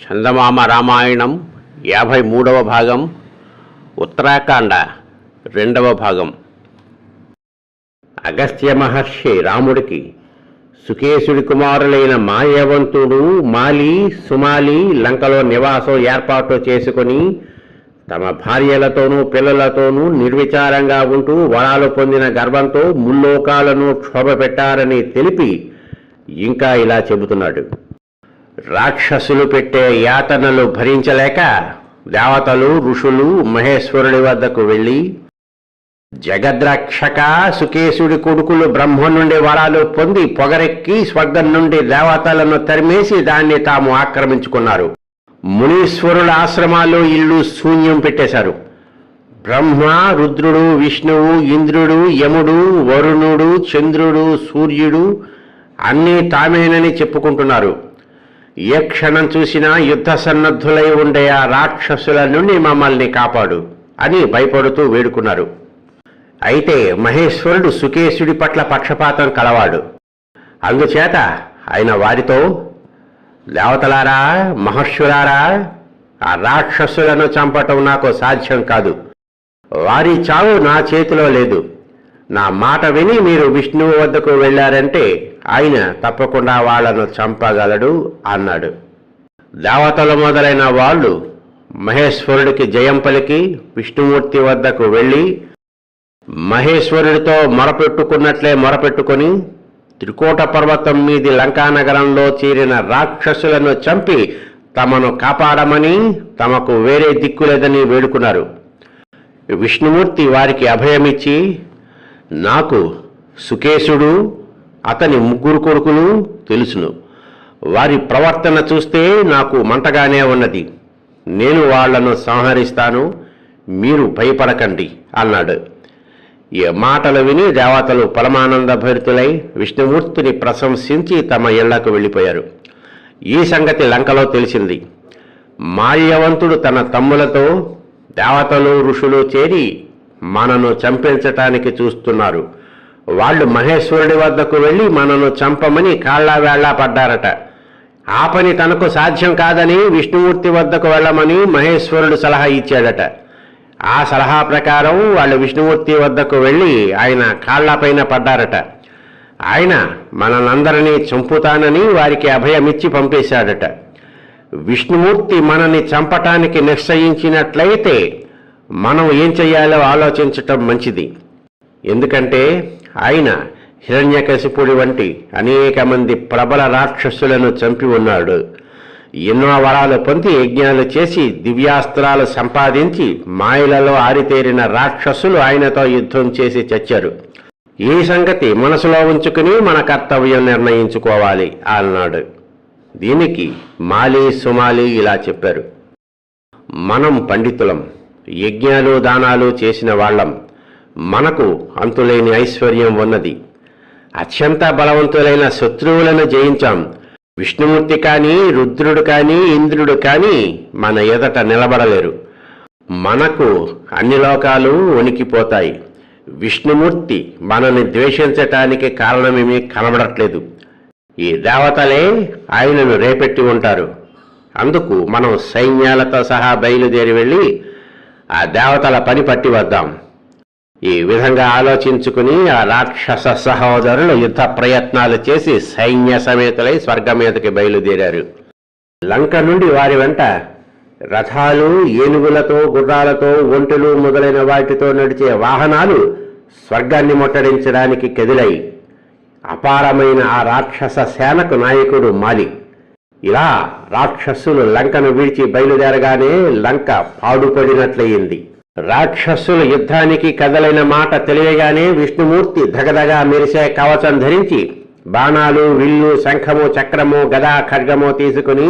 చందమామ రామాయణం యాభై మూడవ భాగం ఉత్తరాఖండ రెండవ భాగం. అగస్త్య మహర్షి రాముడికి సుకేశుడి కుమారులైన మాయవంతుడు మాలి సుమాలి లంకలో నివాసం ఏర్పాటు చేసుకొని తమ భార్యలతోనూ పిల్లలతోనూ నిర్విచారంగా ఉంటూ వరాలు పొందిన గర్వంతో ముల్లోకాలను క్షోభపెట్టారని తెలిపి ఇంకా ఇలా చెబుతున్నాడు. రాక్షసులు పెట్టే యాతనలు భరించలేక దేవతలు ఋషులు మహేశ్వరుడి వద్దకు వెళ్ళి జగద్రక్షక సుకేశుడి కొడుకులు బ్రహ్మ నుండి వరాలు పొంది పొగరెక్కి స్వర్గం నుండి దేవతలను తరిమేసి దాన్ని తాము ఆక్రమించుకున్నారు. మునీశ్వరుల ఆశ్రమాలు ఇల్లు శూన్యం పెట్టేశారు. బ్రహ్మ రుద్రుడు విష్ణువు ఇంద్రుడు యముడు వరుణుడు చంద్రుడు సూర్యుడు అన్నీ తామేనని చెప్పుకుంటున్నారు. ఏ క్షణం చూసినా యుద్ధ సన్నద్ధులై ఉండే ఆ రాక్షసుల నుండి మమ్మల్ని కాపాడు అని భయపడుతూ వేడుకున్నారు. అయితే మహేశ్వరుడు సుకేశుడి పట్ల పక్షపాతం కలవాడు. అందుచేత ఆయన వారితో దేవతలారా మహర్షులారా ఆ రాక్షసులను చంపటం నాకు సాధ్యం కాదు. వారి చావు నా చేతిలో లేదు. నా మాట విని మీరు విష్ణువు వద్దకు వెళ్ళారంటే ఆయన తప్పకుండా వాళ్ళను చంపగలడు అన్నాడు. దేవతలు మొదలైన వాళ్ళు మహేశ్వరుడికి జయం పలికి విష్ణుమూర్తి వద్దకు వెళ్ళి మహేశ్వరుడితో మొరపెట్టుకున్నట్లే మొరపెట్టుకొని త్రికోట పర్వతం మీది లంకానగరంలో చేరిన రాక్షసులను చంపి తమను కాపాడమని తమకు వేరే దిక్కు లేదని వేడుకున్నారు. విష్ణుమూర్తి వారికి అభయమిచ్చి నాకు సుకేశుడు అతని ముగ్గురు కొడుకులు తెలుసును. వారి ప్రవర్తన చూస్తే నాకు మంటగానే ఉన్నది. నేను వాళ్ళను సంహరిస్తాను మీరు భయపడకండి అన్నాడు. ఈ మాటలు విని దేవతలు పరమానంద భరితులై విష్ణుమూర్తిని ప్రశంసించి తమ ఇళ్ళకు వెళ్ళిపోయారు. ఈ సంగతి లంకలో తెలిసింది. మాల్యవంతుడు తన తమ్ములతో దేవతలు ఋషులు చేరి మనను చంపించటానికి చూస్తున్నారు. వాళ్ళు మహేశ్వరుడి వద్దకు వెళ్ళి మనను చంపమని కాళ్ళ వేళ్ళ పడ్డారట. ఆ పని తనకు సాధ్యం కాదని విష్ణుమూర్తి వద్దకు వెళ్ళమని మహేశ్వరుడు సలహా ఇచ్చాడట. ఆ సలహా ప్రకారం వాళ్ళు విష్ణుమూర్తి వద్దకు వెళ్ళి ఆయన కాళ్ళపైన పడ్డారట. ఆయన మనలందరినీ చంపుతానని వారికి అభయమిచ్చి పంపేశాడట. విష్ణుమూర్తి మనని చంపటానికి నిశ్చయించినట్లయితే మనం ఏం చేయాలో ఆలోచించటం మంచిది. ఎందుకంటే ఆయన హిరణ్యకశిపుడి వంటి అనేక మంది ప్రబల రాక్షసులను చంపి ఉన్నాడు. ఎన్నో వరాలు పొంది యజ్ఞాలు చేసి దివ్యాస్త్రాలు సంపాదించి మాయలలో ఆరితేరిన రాక్షసులు ఆయనతో యుద్ధం చేసి చచ్చారు. ఈ సంగతి మనసులో ఉంచుకుని మన కర్తవ్యం నిర్ణయించుకోవాలి అన్నాడు. దీనికి మాలి సుమాలి ఇలా చెప్పారు. మనం పండితులం. యజ్ఞాలు దానాలు చేసిన వాళ్ళం. మనకు అంతులేని ఐశ్వర్యం ఉన్నది. అత్యంత బలవంతులైన శత్రువులను జయించాం. విష్ణుమూర్తి కానీ రుద్రుడు కానీ ఇంద్రుడు కానీ మన ఎదట నిలబడలేరు. మనకు అన్ని లోకాలు వణికిపోతాయి. విష్ణుమూర్తి మనల్ని ద్వేషించటానికి కారణమేమీ కనబడట్లేదు. ఈ దేవతలే ఆయనను రేపెట్టి ఉంటారు. అందుకు మనం సైన్యాలతో సహా బయలుదేరి వెళ్ళి ఆ దేవతల పని పట్టి వద్దాం. ఈ విధంగా ఆలోచించుకుని ఆ రాక్షస సహోదరులు యుద్ధ ప్రయత్నాలు చేసి సైన్య సమేతలై స్వర్గం మీదకి బయలుదేరారు. లంక నుండి వారి వెంట రథాలు ఏనుగులతో గుర్రాలతో ఒంటెలు మొదలైన వాటితో నడిచే వాహనాలు స్వర్గాన్ని ముట్టడించడానికి కదిలాయి. అపారమైన ఆ రాక్షస సేనకు నాయకుడు మాలి. ఇలా రాక్షసులు లంకను విడిచి బయలుదేరగానే లంక పాడుపడినట్లయింది. రాక్షసులు యుద్ధానికి కదలైన మాట తెలియగానే విష్ణుమూర్తి ధగధగా మెరిసే కవచం ధరించి బాణాలు విల్లు శంఖము చక్రము గదా ఖడ్గము తీసుకుని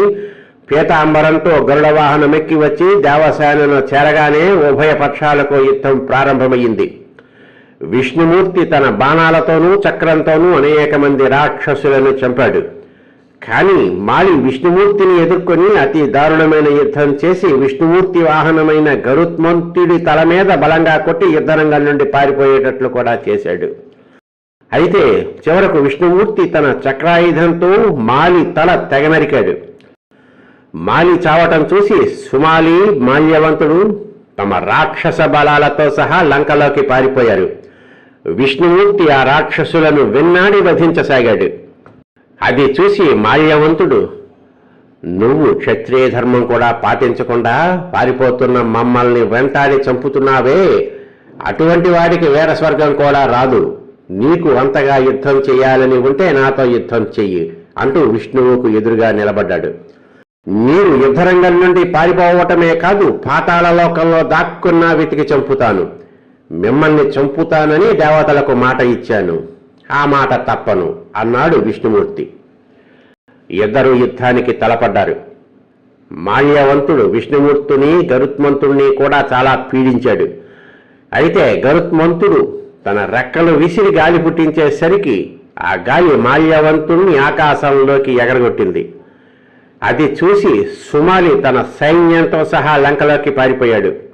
పీతాంబరంతో గరుడ వాహనమెక్కి వచ్చి దేవసేనను చేరగానే ఉభయ పక్షాలకు యుద్ధం ప్రారంభమైంది విష్ణుమూర్తి తన బాణాలతోనూ చక్రంతోనూ అనేక మంది రాక్షసులను చంపాడు. కానీ మాలి విష్ణుమూర్తిని ఎదుర్కొని అతి దారుణమైన యుద్ధం చేసి విష్ణుమూర్తి వాహనమైన గరుత్మంతుడి తల మీద బలంగా కొట్టి యుద్ధరంగం నుండి పారిపోయేటట్లు కూడా చేశాడు. అయితే చివరకు విష్ణుమూర్తి తన చక్రాయుధంతో మాలి తల తెగనరికాడు మాలి చావటం చూసి సుమాలి మాల్యవంతుడు తమ రాక్షస బలాలతో సహా లంకలోకి పారిపోయారు. విష్ణుమూర్తి ఆ రాక్షసులను వెన్నాడి వధించసాగాడు. అది చూసి మాల్యవంతుడు నువ్వు క్షత్రియ ధర్మం కూడా పాటించకుండా పారిపోతున్న మమ్మల్ని వెంటాడి చంపుతున్నావే. అటువంటి వాడికి వేర స్వర్గం కూడా రాదు. నీకు అంతగా యుద్ధం చేయాలని ఉంటే నాతో యుద్ధం చెయ్యి అంటూ విష్ణువుకు ఎదురుగా నిలబడ్డాడు. మీరు యుద్ధరంగం నుండి పారిపోవటమే కాదు పాతాళ లోకంలో దాక్కున్నా వెతికి చంపుతాను. మిమ్మల్ని చంపుతానని దేవతలకు మాట ఇచ్చాను. ఆ మాట తప్పను. అన్నాడు విష్ణుమూర్తి. ఇద్దరు యుద్ధానికి తలపడ్డారు. మాల్యవంతుడు విష్ణుమూర్తిని గరుత్మంతుడిని కూడా చాలా పీడించాడు. అయితే గరుత్మంతుడు తన రెక్కలు విసిరి గాలి పుట్టించేసరికి ఆ గాలి మాల్యవంతుణ్ణి ఆకాశంలోకి ఎగరగొట్టింది. అది చూసి సుమాలి తన సైన్యంతో సహా లంకలోకి పారిపోయాడు.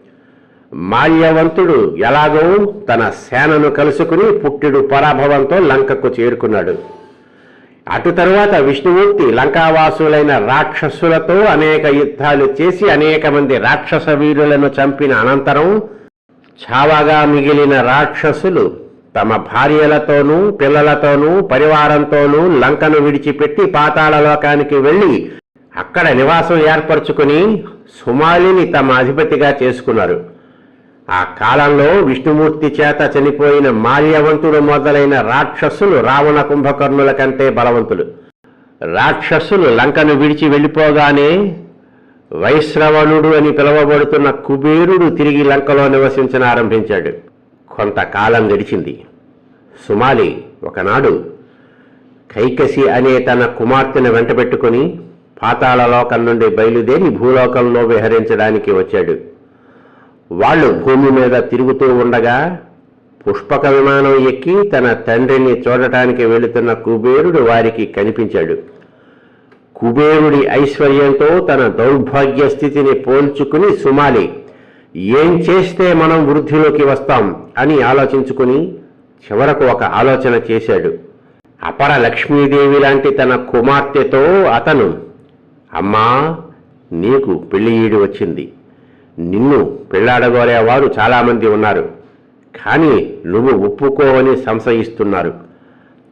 మాల్యవంతుడు ఎలాగో తన సేనను కలుసుకుని పుట్టిడు పరాభవంతో లంకకు చేరుకున్నాడు. అటు తరువాత విష్ణుమూర్తి లంకావాసులైన రాక్షసులతో అనేక యుద్ధాలు చేసి అనేక మంది రాక్షస వీరులను చంపిన అనంతరం చావగా మిగిలిన రాక్షసులు తమ భార్యలతోనూ పిల్లలతోనూ పరివారంతోనూ లంకను విడిచిపెట్టి పాతాళలోకానికి వెళ్ళి అక్కడ నివాసం ఏర్పరచుకుని సుమాలిని తమ అధిపతిగా చేసుకున్నారు. ఆ కాలంలో విష్ణుమూర్తి చేత చనిపోయిన మాల్యవంతుడు మొదలైన రాక్షసులు రావణ కుంభకర్ణుల కంటే బలవంతులు. రాక్షసులు లంకను విడిచి వెళ్ళిపోగానే వైశ్రవణుడు అని పిలువబడుతున్న కుబేరుడు తిరిగి లంకలో నివసించిన ఆరంభించాడు కొంతకాలం గడిచింది. సుమాలి ఒకనాడు కైకసి అనే తన కుమార్తెను వెంటబెట్టుకుని పాతాళలోకం నుండి బయలుదేరి భూలోకంలో విహరించడానికి వచ్చాడు. వాళ్ళు భూమి మీద తిరుగుతూ ఉండగా పుష్పక విమానం ఎక్కి తన తండ్రిని చూడటానికి వెళుతున్న కుబేరుడు వారికి కనిపించాడు. కుబేరుడి ఐశ్వర్యంతో తన దౌర్భాగ్య స్థితిని పోల్చుకుని సుమాలి ఏం చేస్తే మనం వృద్ధిలోకి వస్తాం? అని ఆలోచించుకుని చివరకు ఒక ఆలోచన చేశాడు. అపర లక్ష్మీదేవి లాంటి తన కుమార్తెతో అతను అమ్మా నీకు పెళ్ళి వచ్చింది. నిన్ను పెళ్ళాడగోరేవారు చాలామంది ఉన్నారు. కానీ నువ్వు ఒప్పుకోవని సంశయిస్తున్నారు.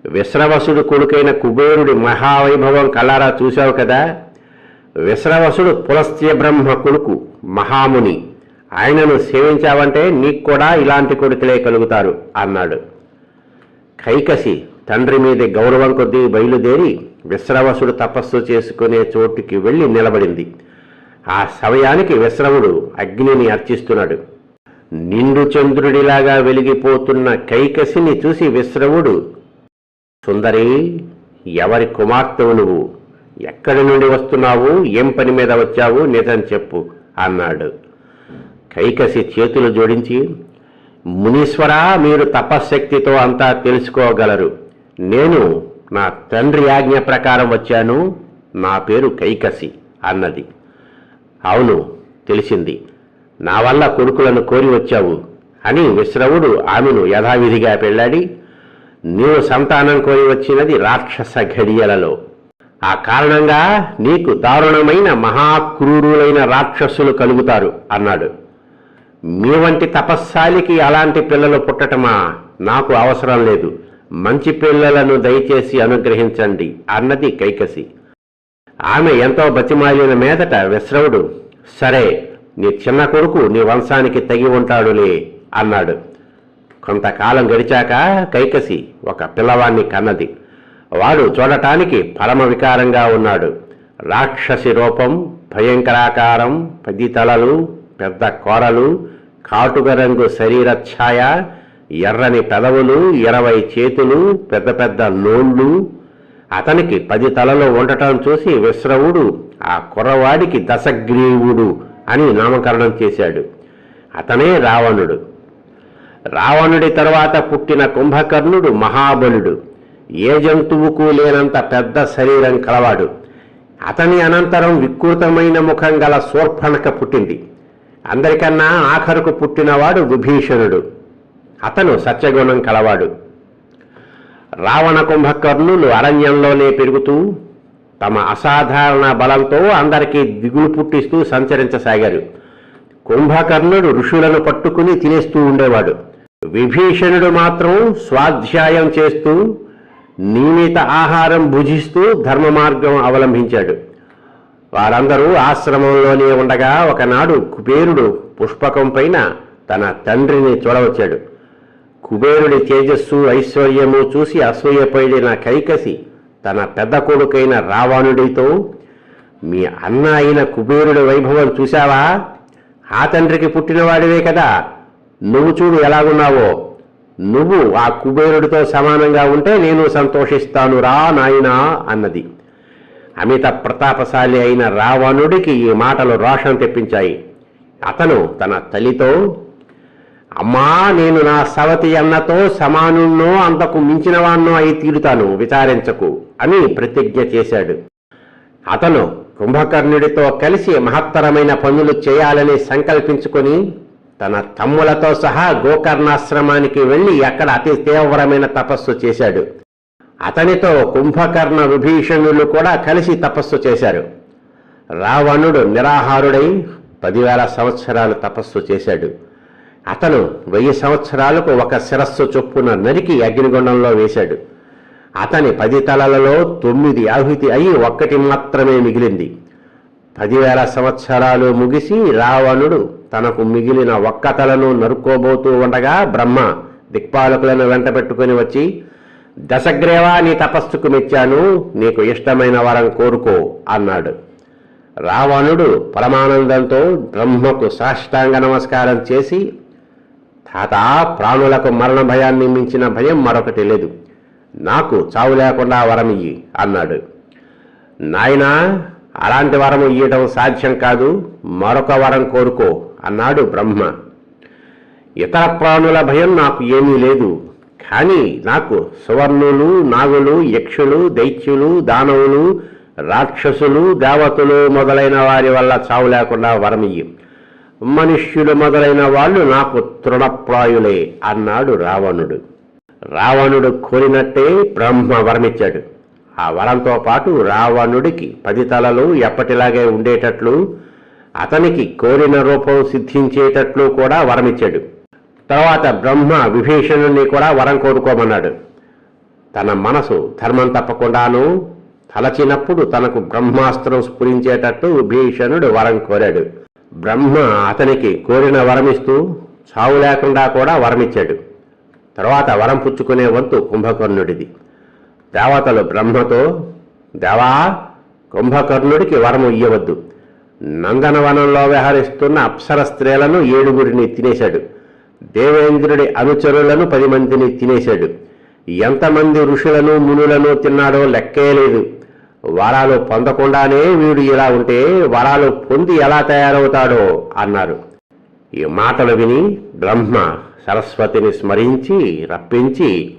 విశ్రవసుడు కొడుకైన కుబేరుడి మహావైభవం కలారా చూశావు కదా? విశ్రవసుడు పులస్త్య బ్రహ్మ కొడుకు మహాముని. ఆయనను సేవించావంటే నీకు కూడా ఇలాంటి కొడుకులే కలుగుతారు అన్నాడు. కైకసి తండ్రి మీద గౌరవం కొద్దీ బయలుదేరి విశ్రవసుడు తపస్సు చేసుకునే చోటుకి వెళ్ళి నిలబడింది. ఆ సమయానికి విశ్రవుడు అగ్నిని అర్చిస్తున్నాడు. నిండు చంద్రుడిలాగా వెలిగిపోతున్న కైకసిని చూసి విశ్రవుడు సుందరి ఎవరి కుమార్తెవు నువ్వు? ఎక్కడి నుండి వస్తున్నావు? ఏం పని మీద వచ్చావు? నిజం చెప్పు అన్నాడు. కైకసి చేతులు జోడించి మునీశ్వరా మీరు తపశ్శక్తితో అంతా తెలుసుకోగలరు. నేను నా తండ్రి ఆజ్ఞ ప్రకారం వచ్చాను. నా పేరు కైకసి అన్నది. అవును తెలిసింది. నా వల్ల కొడుకులను కోరి వచ్చావు అని విశ్రవుడు ఆమెను యథావిధిగా పెళ్ళాడి నీవు సంతానం కోరి వచ్చినది రాక్షస ఘడియలలో. ఆ కారణంగా నీకు దారుణమైన మహాక్రూరులైన రాక్షసులు కలుగుతారు అన్నాడు. మీ వంటి తపస్సాలికి అలాంటి పిల్లలు పుట్టటమా? నాకు అవసరం లేదు. మంచి పిల్లలను దయచేసి అనుగ్రహించండి అన్నది కైకసి. ఆమె ఎంతో బతిమాలిన మీదట విశ్రవుడు సరే నీ చిన్న కొడుకు నీ వంశానికి తగి ఉంటాడులే అన్నాడు. కొంతకాలం గడిచాక కైకసి ఒక పిల్లవాణ్ణి కన్నది. వాడు చూడటానికి పరమ వికారంగా ఉన్నాడు. రాక్షసి రూపం భయంకరాకారం పది తలలు పెద్ద కోరలు కాటుక రంగు శరీర ఛాయ ఎర్రని పెదవులు ఇరవై చేతులు పెద్ద పెద్ద నోళ్ళు. అతనికి పది తలలు ఉండటం చూసి విశ్రవుడు ఆ కుర్రవాడికి దశగ్రీవుడు అని నామకరణం చేశాడు. అతనే రావణుడు. రావణుడి తర్వాత పుట్టిన కుంభకర్ణుడు మహాబలుడు. ఏ జంతువుకు లేనంత పెద్ద శరీరం కలవాడు. అతని అనంతరం వికృతమైన ముఖం గల శూర్పణక పుట్టింది. అందరికన్నా ఆఖరుకు పుట్టినవాడు విభీషణుడు. అతను సత్యగుణం కలవాడు. రావణ కుంభకర్ణులు అరణ్యంలోనే పెరుగుతూ తమ అసాధారణ బలంతో అందరికీ దిగులు పుట్టిస్తూ సంచరించసాగారు. కుంభకర్ణుడు ఋషులను పట్టుకుని తినేస్తూ ఉండేవాడు. విభీషణుడు మాత్రం స్వాధ్యాయం చేస్తూ నియమిత ఆహారం భుజిస్తూ ధర్మ మార్గం అవలంబించాడు వారందరూ ఆశ్రమంలోనే ఉండగా ఒకనాడు కుబేరుడు పుష్పకం పైన తన తండ్రిని చూడవచ్చాడు. కుబేరుడి తేజస్సు ఐశ్వర్యము చూసి అసూయపడిన కైకసి తన పెద్ద కొడుకైన రావణుడితో మీ అన్న అయిన కుబేరుడి వైభవం చూశావా? ఆ తండ్రికి పుట్టినవాడివే కదా. నువ్వు చూడు ఎలాగున్నావో. నువ్వు ఆ కుబేరుడితో సమానంగా ఉంటే నేను సంతోషిస్తాను రా నాయనా అన్నది. అమిత ప్రతాపశాలి అయిన రావణుడికి ఈ మాటలు రోషం తెప్పించాయి. అతను తన తల్లితో అమ్మా నేను నా సవతి అన్నతో సమానున్నో అంతకు మించినవాన్నో అయి తీరుతాను విచారించకు అని ప్రతిజ్ఞ చేశాడు. అతను కుంభకర్ణుడితో కలిసి మహత్తరమైన పనులు చేయాలని సంకల్పించుకొని తన తమ్ములతో సహా గోకర్ణాశ్రమానికి వెళ్ళి అక్కడ అతి తీవ్రమైన తపస్సు చేశాడు. అతనితో కుంభకర్ణ విభీషణులు కూడా కలిసి తపస్సు చేశారు. రావణుడు నిరాహారుడై పదివేల సంవత్సరాలు తపస్సు చేశాడు. అతను వెయ్యి సంవత్సరాలకు ఒక శిరస్సు చొప్పున నరికి అగ్నిగుండంలో వేశాడు. అతని పది తలలలో తొమ్మిది ఆహుతి అయి ఒక్కటి మాత్రమే మిగిలింది. పదివేల సంవత్సరాలు ముగిసి రావణుడు తనకు మిగిలిన ఒక్క తలను నరుక్కోబోతూ ఉండగా బ్రహ్మ దిక్పాలకులను వెంట పెట్టుకుని వచ్చి దశగ్రేవా నీ తపస్సుకు మెచ్చాను నీకు ఇష్టమైన వరం కోరుకో అన్నాడు. రావణుడు పరమానందంతో బ్రహ్మకు సాష్టాంగ నమస్కారం చేసి తాత ప్రాణులకు మరణ భయాన్ని మించిన భయం మరొకటి లేదు. నాకు చావు లేకుండా వరం ఇయ్యి అన్నాడు. నాయనా అలాంటి వరం ఇయ్యటం సాధ్యం కాదు మరొక వరం కోరుకో అన్నాడు బ్రహ్మ. ఇతర ప్రాణుల భయం నాకు ఏమీ లేదు కానీ నాకు సువర్ణులు నాగులు యక్షులు దైత్యులు దానవులు రాక్షసులు దేవతలు మొదలైన వారి వల్ల చావు లేకుండా వరమియ్యి మనుష్యులు మొదలైన వాళ్ళు నాకు తృణప్రాయులే అన్నాడు రావణుడు. రావణుడు కోరినట్టే బ్రహ్మ వరమిచ్చాడు. ఆ వరంతో పాటు రావణుడికి పది తలలు ఎప్పటిలాగే ఉండేటట్లు అతనికి కోరిన రూపం సిద్ధించేటట్లు కూడా వరమిచ్చాడు. తర్వాత బ్రహ్మ విభీషణుణ్ణి కూడా వరం కోరుకోమన్నాడు. తన మనసు ధర్మం తప్పకుండాను తలచినప్పుడు తనకు బ్రహ్మాస్త్రం స్ఫురించేటట్టు భీషణుడు వరం కోరాడు. బ్రహ్మ అతనికి కోరిన వరమిస్తూ చావు లేకుండా కూడా వరమిచ్చాడు. తర్వాత వరం పుచ్చుకునే వంతు కుంభకర్ణుడిది. దేవతలు బ్రహ్మతో దేవా కుంభకర్ణుడికి వరము ఇయ్యవద్దు. నందనవనంలో వ్యవహరిస్తున్న అప్సర స్త్రీలను ఏడుగురిని తినేశాడు. దేవేంద్రుడి అనుచరులను పది మందిని తినేశాడు. ఎంతమంది ఋషులను మునులను తిన్నాడో లెక్కే లేదు. వరాలు పొందకుండానే వీడు ఇలా ఉంటే వరాలు పొంది ఎలా తయారవుతాడో అన్నారు. ఈ మాటలు విని బ్రహ్మ సరస్వతిని స్మరించి రప్పించి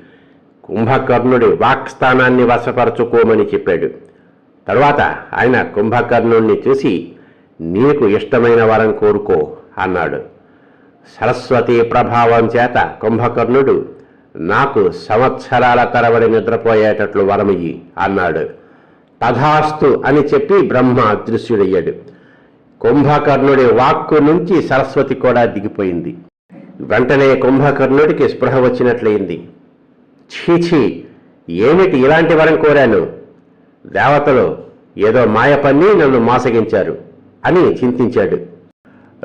కుంభకర్ణుడి వాక్స్థానాన్ని వశపరచుకోమని చెప్పాడు. తరువాత ఆయన కుంభకర్ణుణ్ణి చూసి నీకు ఇష్టమైన వరం కోరుకో అన్నాడు. సరస్వతి ప్రభావం చేత కుంభకర్ణుడు నాకు సంవత్సరాల తరబడి నిద్రపోయేటట్లు వరమియ్యి అన్నాడు. తథాస్తు అని చెప్పి బ్రహ్మ అదృశ్యుడయ్యాడు. కుంభకర్ణుడి వాక్కు నుంచి సరస్వతి కూడా దిగిపోయింది. వెంటనే కుంభకర్ణుడికి స్పృహ వచ్చినట్లయింది. ఛీఛీ ఏమిటి ఇలాంటి వరం కోరాను? దేవతలు ఏదో మాయ పన్ని నన్ను మోసగించారు అని చింతించాడు.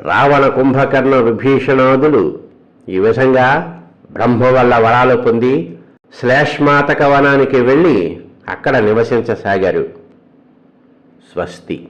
రావణ కుంభకర్ణ విభీషణాదులు ఈ విధంగా బ్రహ్మ వల్ల వరాలు పొంది శ్లేష్మాతక వనానికి వెళ్ళి అక్కడ నివసించసాగారు. స్వస్తి.